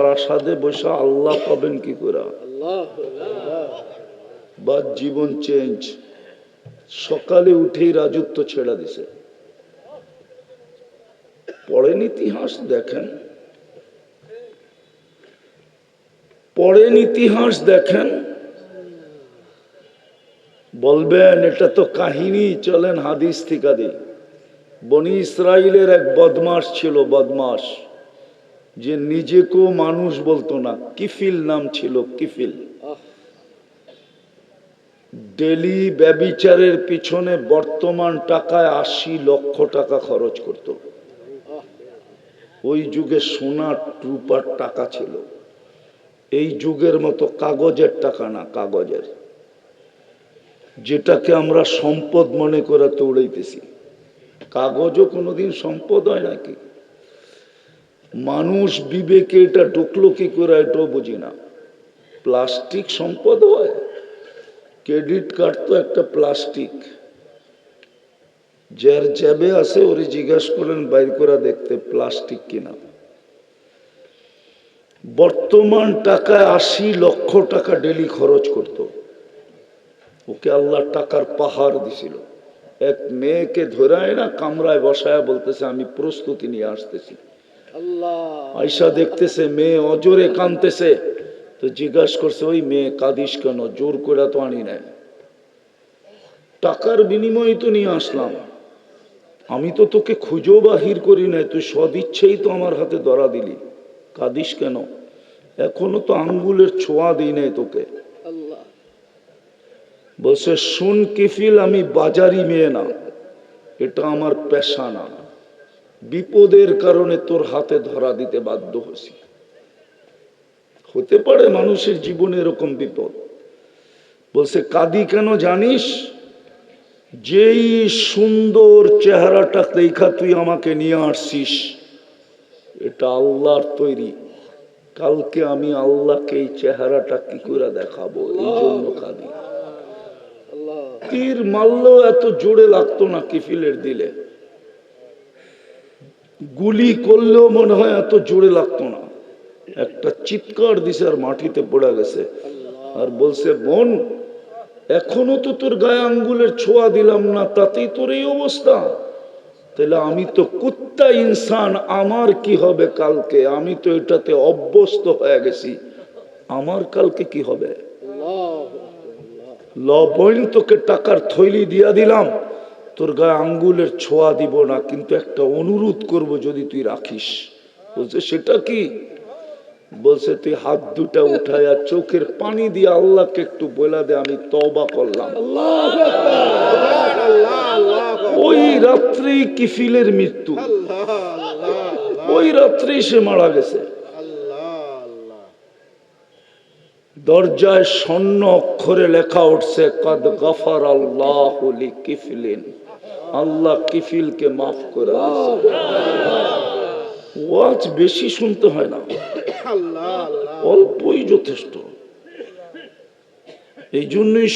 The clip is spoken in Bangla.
প্রাসাদে বসে আল্লাহ পাবেন কি করে? বা জীবন চেঞ্জ সকালে উঠেই রাজত্ব ছেড়ে দিছে। পড়েন ইতিহাস, দেখেন। পড়েন ইতিহাস, দেখেন। বলবেন, এটা তো কাহিনী, চলেন হাদিস থেকে দিই বনি ইসরায়েলের এক বদমাস ছিল বদমাস যে নিজেকেও মানুষ বলতো না, কিফিল নাম ছিল কিফিল। ডেলি ব্যবিচারের পিছনে বর্তমান টাকায় আশি লক্ষ টাকা খরচ করত। ওই যুগে সোনার রূপার টাকা ছিল। এই যুগের মতো কাগজের টাকা না, কাগজের। যেটাকে আমরা সম্পদ মনে করে দৌড়াইতেছি কাগজও কোনোদিন সম্পদ হয় নাকি? মানুষ বিবেকে এটা ঢুকলো কি করে এটাও বুঝি না। প্লাস্টিক সম্পদ হয়? ক্রেডিট কার্ড তো একটা প্লাস্টিক। যার জ্যাবে আছে ওরে জিজ্ঞাস করেন বাইর করে দেখতে প্লাস্টিক কিনা? বর্তমান টাকায় আশি লক্ষ টাকা ডেলি খরচ করত। ওকে আল্লাহ টাকার পাহাড় দিছিল। এক মেয়েকে ধরায় না, কামরায় বসায় বলতেছে, আমি প্রস্তুতি নিয়ে আসতেছি। আয়সা দেখতেছে মেয়ে অজরে কানতেছে তো জিজ্ঞাসা করছে ওই মেয়ে কাঁদিস কেন? জোর করে তো আনি নাই। টাকার বিনিময়ে তো নিয়ে আসলাম। আমি তো তোকে খুঁজেও বাহির করি নাই তুই সদিচ্ছেই তো আমার হাতে ধরা দিলি। কাঁদিস কেন? এখনও তো আঙ্গুলের ছোঁয়া দিই নাই তোকে। বলছে শুন কিফিল আমি বাজারি মেয়ে না। এটা আমার পেশা না। বিপদের কারণে তোর হাতে ধরা দিতে বাধ্য হয়েছি। হতে পারে মানুষের জীবনে এরকম বিপদ। বলছে কাদি কেন জানিস? যেই সুন্দর চেহারাটা দেখা তুই আমাকে নিয়ে আসছিস এটা আল্লাহর তৈরি। কালকে আমি আল্লাহকে এই চেহারাটা কি করে দেখাবো? এই জন্য কাঁদি। তীর মারলেও এত জোরে লাগতো না কিফিলের দিলে। গুলি করলেও মনে হয় এত জোরে লাগতো না। একটা চিৎকার দিছে আর মাটিতে পড়ে গেছে। আর বলছে বোন এখনও তো তোর গায়ে আঙ্গুলের ছোঁয়া দিলাম না তাতেই তোর এই অবস্থা। তাহলে আমি তো কুত্তা ইনসান আমার কি হবে কালকে? আমি তো এটাতে অভ্যস্ত হয়ে গেছি। আমার কালকে কি হবে? লবণ তোকে টাকার থৈলি দিয়া দিলাম। তোর গায়ে আঙ্গুলের ছোঁয়া দিব না কিন্তু একটা অনুরোধ করব যদি তুই রাখিস। বলছে সেটা কি? বলছে তুই হাত দুটা উঠায় আর চোখের পানি দিয়ে আল্লাহকে একটু বলে দে আমি তবা করলাম। ওই রাত্রেই কিফিলের মৃত্যু। ওই রাত্রেই সে মারা গেছে। দরজায় স্বর্ণ অক্ষরে লেখা উঠছে কদ গফর আল্লাহ কিফিলিন আল্লাহ কিফিলকে মাফ করে। ওয়াজ বেশি শুনতে হয় না। অল্পই যথেষ্ট। এই জন্যই